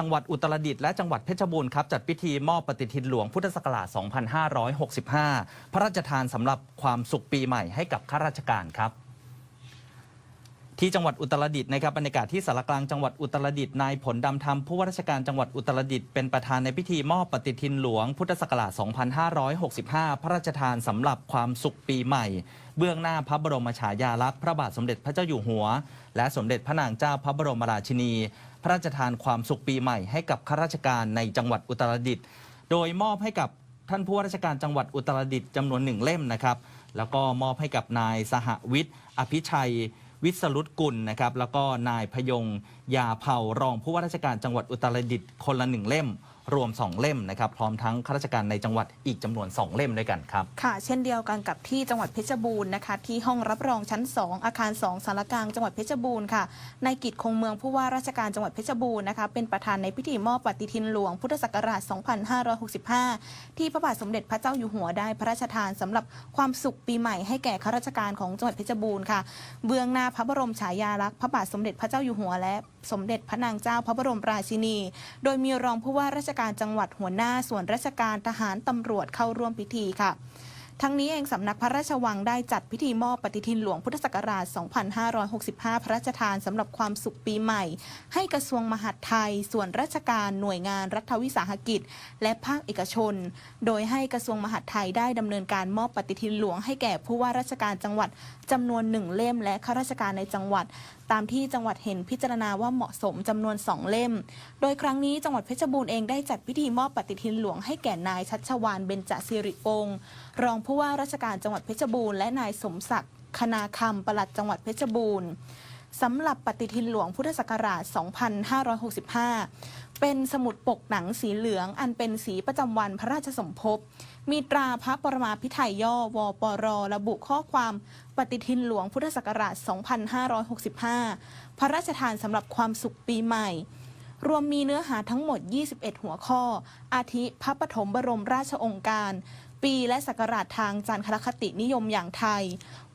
จังหวัดอุตรดิตถ์และจังหวัดเพชรบูรณ์ครับจัดพิธีมอบปฏิทินหลวงพุทธศักราช 2565 พระราชทานสำหรับความสุขปีใหม่ให้กับข้าราชการครับที่จังหวัดอุตรดิตถ์นะครับบรรยากาศที่สารกลางจังหวัดอุตรดิตถ์นายผลดำธรรมผู้ว่าราชการจังหวัดอุตรดิตถ์เป็นประธานในพิธีมอบปฏิทินหลวงพุทธศักราช 2565 พระราชทานสำหรับความสุขปีใหม่ เบื้องหน้าพระบรมฉายาลักษณ์พระบาทสมเด็จพระเจ้าอยู่หัว และสมเด็จพระนางเจ้าพระบรมราชินี ระราชทานความสุขปีใหม่ให้กับข้าราชการในจังหวัดอุตรดิตถ์โดยมอบให้กับท่านผู้ว่าราชการจังหวัดอุตรดิตถ์จำนวนหนึ่งเล่มนะครับ แล้วก็มอบให้กับนายสหวิทย์อภิชัยวิศรุตกุลนะครับ แล้วก็นายพยงยาเผารองผู้ว่าราชการจังหวัดอุตรดิตถ์คนละหนึ่งเล่ม รวม 2 เล่มนะครับ พร้อมทั้งข้าราชการในจังหวัดอีกจำนวน 2 เล่มด้วยกันครับ ค่ะ เช่นเดียวกันกับที่จังหวัดเพชรบูรณ์นะคะ ที่ห้องรับรองชั้น 2 อาคาร 2สารกลางจังหวัดเพชรบูรณ์ค่ะนายกิจคงเมืองผู้ว่าราชการจังหวัดเพชรบูรณ์นะคะเป็นประธานในพิธีมอบปฏิทินหลวงพุทธศักราช 2565 ที่พระบาทสมเด็จพระเจ้าอยู่หัวได้พระราชทานสำหรับความสุขปีใหม่ให้แก่ข้าราชการของจังหวัดเพชรบูรณ์ค่ะ เบื้องหน้าพระบรมฉายาลักษณ์พระบาทสมเด็จพระเจ้าอยู่หัวและ สมเด็จพระนางเจ้าพระบรมราชินี โดยมีรองผู้ว่าราชการจังหวัดหัวหน้าส่วนราชการทหารตำรวจเข้าร่วมพิธีค่ะทั้งนี้เองสำนักพระราชวังได้จัดพิธีมอบปฏิทินหลวงพุทธศักราช 2565 พระราชทานสำหรับความสุขปีใหม่ ให้กระทรวงมหาดไทย ส่วนราชการหน่วยงานรัฐวิสาหกิจ และภาคเอกชน โดยให้กระทรวงมหาดไทยได้ดำเนินการมอบปฏิทินหลวงให้แก่ผู้ว่าราชการจังหวัดจำนวนหนึ่งเล่มและข้าราชการในจังหวัดตามที่จังหวัดเห็นพิจารณาว่าเหมาะสมจำนวนสองเล่ม โดยครั้งนี้จังหวัดเพชรบูรณ์เองได้จัดพิธีมอบปฏิทินหลวงให้แก่นายชัชวานเบญจสิริวงศ์รองผู้ว่าราชการจังหวัดเพชรบูรณ์และนายสมศักดิ์คณาคำปลัดจังหวัดเพชรบูรณ์ สำหรับปฏิทินหลวงพุทธศักราช 2565 เป็นสมุดปกหนังสีเหลืองอันเป็นสีประจำวันพระราชสมภพ มีตราพระปรมาภิไธยย่อวปร ระบุข้อความปฏิทินหลวงพุทธศักราช 2565 พระราชทานสำหรับความสุขปีใหม่รวมมีเนื้อหาทั้งหมด 21 หัวข้อ อาทิพระปฐมบรมราชองค์การ ปีและศักราชทางจันทรคตินิยมอย่างไทย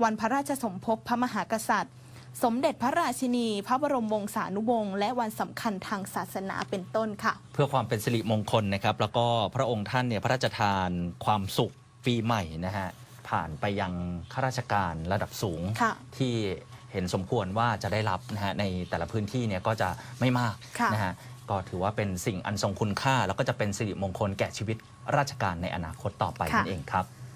วันพระราชสมภพพระมหากษัตริย์ สมเด็จพระราชินี พระบรมวงศานุวงศ์และวันสำคัญทางศาสนาเป็นต้นค่ะ เพื่อความเป็นสิริมงคลนะครับ แล้วก็พระองค์ท่านเนี่ยพระราชทานความสุขปีใหม่นะฮะผ่านไปยังข้าราชการระดับสูง ค่ะที่เห็นสมควรว่าจะได้รับนะฮะในแต่ละพื้นที่เนี่ยก็จะไม่มากค่ะ นะฮะก็ถือว่าเป็นสิ่งอันทรงคุณค่า แล้วก็จะเป็นสิริมงคลแก่ชีวิตราชการในอนาคตต่อไปค่ะนั่นเองครับ